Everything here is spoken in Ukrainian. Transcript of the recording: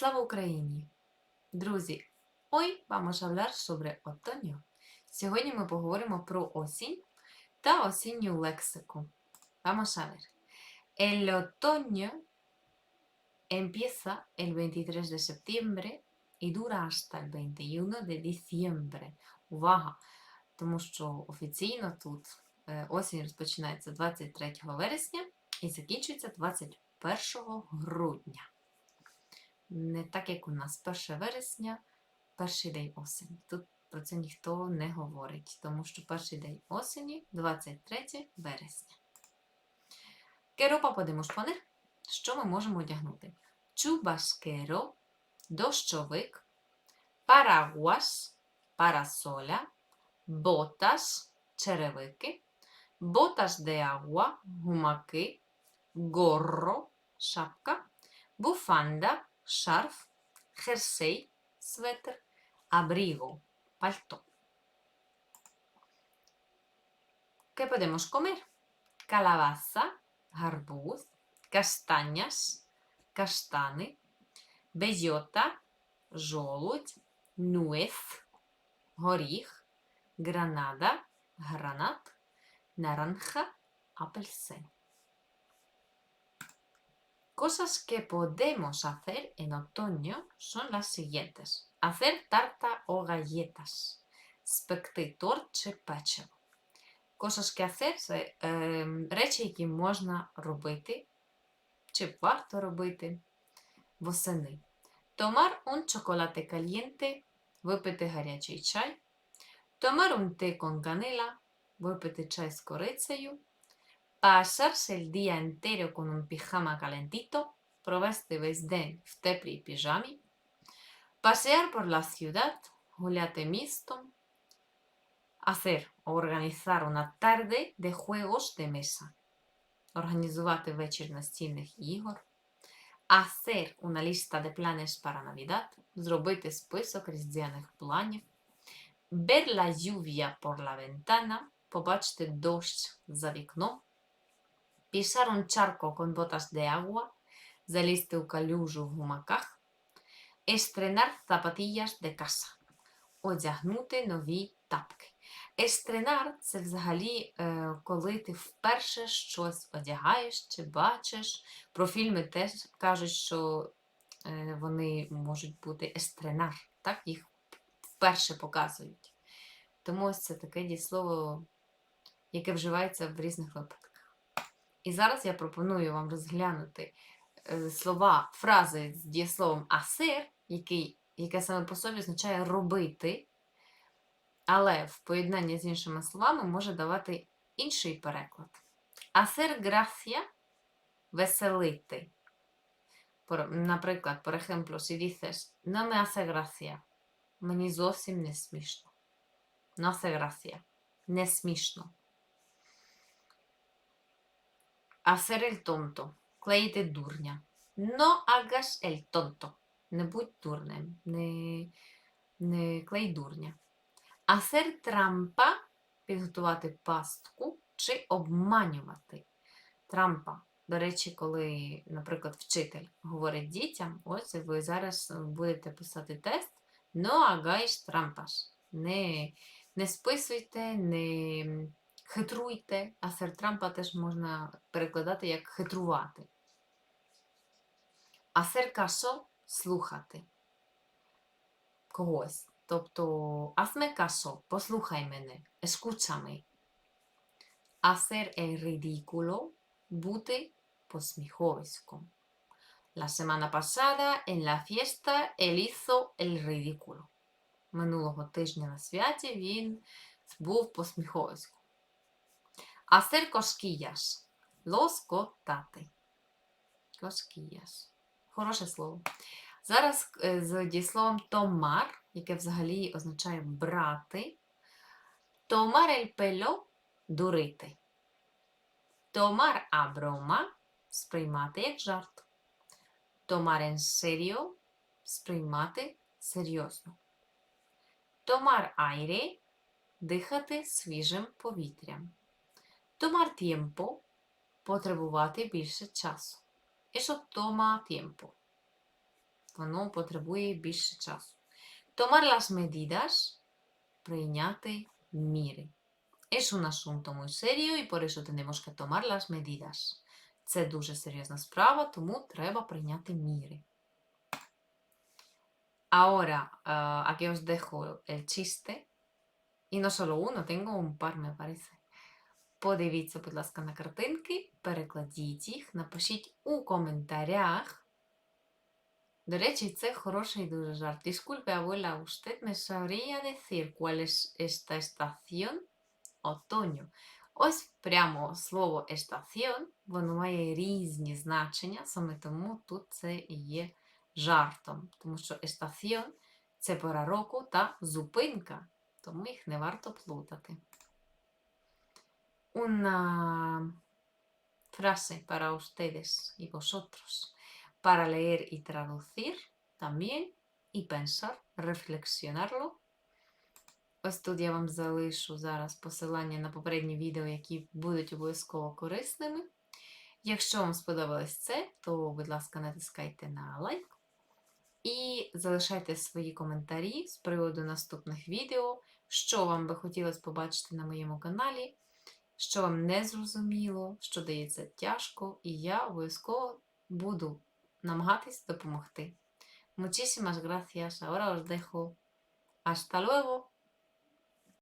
Слава Україні! Друзі! Hoy vamos a hablar sobre. Сьогодні ми поговоримо про осінь та осінню лексику. Vamos a. El otoño empieza el 23 de septiembre y dura hasta el 21 de diciembre. Увага! Тому що офіційно тут е, осінь розпочинається 23 вересня і закінчується 21 грудня. Не так, як у нас 1 вересня, перший день осені. Тут про це ніхто не говорить, тому що перший день осені 23 вересня. ¿Qué ropa podemos? Що ми можемо одягнути? Чубашкеро, дощовик, парагуаш, парасоля, боташ, черевики, боташ де агуа, гумаки, горро, шапка, буфанда, шарф, jersey, светр, abrigo, пальто. ¿Qué podemos comer? Calabaza, гарбуз, кастаняс, каштани, бейота, жолудь, нуес, горіх, гранада, гранат, наранха, апельсин. Cosas que podemos hacer en otoño son las siguientes. Hacer tarta o galletas. Спекти торт чи печиво. Cosas que hacer це е, речі, які можна робити, чи варто робити восени. Tomar un chocolate caliente, випити гарячий чай. Tomar un té con canela, випити чай з корицею. Pasarse el día entero con un pijama calentito, провести весь день в теплій піжамі. Pasear por la ciudad, гуляти містом. Hacer o organizar una tarde de juegos de mesa. Організувати вечір настільних ігор. Hacer una lista de planes para Navidad. Зробити список різдвяних планів. Ver la lluvia por la ventana. Побачити дощ за вікном. Pisar un charco con botas de agua. Залізти у калюжу в гумаках. Estrenar zapatillas de casa. Одягнути нові тапки. Естренар це взагалі, е, коли ти вперше щось одягаєш чи бачиш. Про фільми теж кажуть, що е, вони можуть бути естренар, так? Їх вперше показують. Тому ось це таке дієслово, яке вживається в різних випадках. І зараз я пропоную вам розглянути е, слова, фрази з дієсловом асер, який, яке саме по собі означає робити. Але в поєднанні з іншими словами може давати інший переклад. Hacer gracia – веселити. Наприклад, por ejemplo, si dices no me hace gracia, мені зовсім не смішно. No hace gracia. Не смішно. Hacer el tonto. Клеїти дурня. No hagas el tonto. Не будь дурним. Не, не клей дурня. Hacer трампа підготувати пастку чи обманювати. Трампа. До речі, коли, наприклад, вчитель говорить дітям, ось ви зараз будете писати тест, no hagáis trampas. Не, не списуйте, не хитруйте. Hacer трампа теж можна перекладати як хитрувати. Hacer caso – слухати когось. Тобто, hazme caso, послухай мене, escúchame. Hacer el ridículo, бути посміховиськом. La semana pasada, en la fiesta, él hizo el ridículo. Минулого тижня на святі він був посміховиськом. Hacer cosquillas, лоскотати. Cosquillas. Хороше слово. Зараз е, з дієсловом томар, яке взагалі означає брати. Томар ель пельо дурити. Томар а брома сприймати як жарт. Томар en serio сприймати серйозно. Томар айре дихати свіжим повітрям. Томар tiempo потребувати більше часу. Eso toma tiempo. воно потребує більше часу. Tomar las medidas прийняти міри. Es un asunto muy serio y por eso tenemos que tomar las medidas. Це дуже серйозна справа, тому треба прийняти міри. Ahora, ah, aquí os dejo el chiste. Y no solo uno, tengo un par, me parece. Подивіться, будь ласка, на картинки, перекладіть їх, напишіть у коментарях. До речі, це хороший дуже жарт. Disculpe, abuela, ¿usted me sabría decir cuál es esta estación? Otoño. Ось прямо слово estación, воно має різні значення, саме тому тут це і є жартом. Тому що estación – це пора року та зупинка, тому їх не варто плутати. Una frase para ustedes y vosotros para leer y traducir también y pensar, reflexionarlo. Ось тут я вам залишу зараз посилання на попередні відео, які будуть обов'язково корисними. Якщо вам сподобалось це, то, будь ласка, натискайте на лайк і залишайте свої коментарі з приводу наступних відео, що вам би хотілося побачити на моєму каналі, що вам не зрозуміло, що дається тяжко, і я обов'язково буду намагатись допомогти. Muchísimas gracias. Ahora os dejo. Hasta luego.